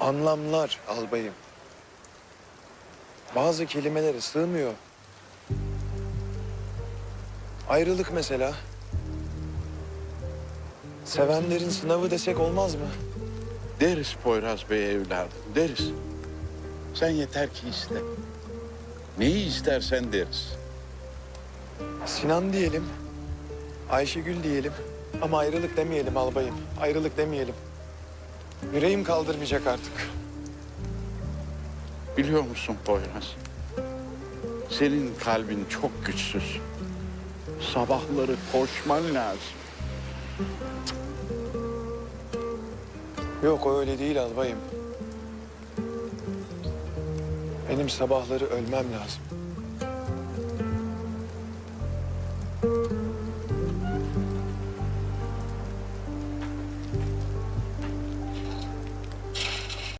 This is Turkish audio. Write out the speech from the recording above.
Anlamlar albayım. Bazı kelimelere sığmıyor. Ayrılık mesela. Sevenlerin sınavı desek olmaz mı? Deriz Poyraz Bey evladım, deriz. Sen yeter ki iste. Neyi istersen deriz. Sinan diyelim. Ayşegül diyelim. Ama ayrılık demeyelim albayım. Ayrılık demeyelim. Yüreğim kaldırmayacak artık. Biliyor musun Poyraz? Senin kalbin çok güçsüz. Sabahları koşman lazım. Yok o öyle değil albayım. Benim sabahları ölmem lazım.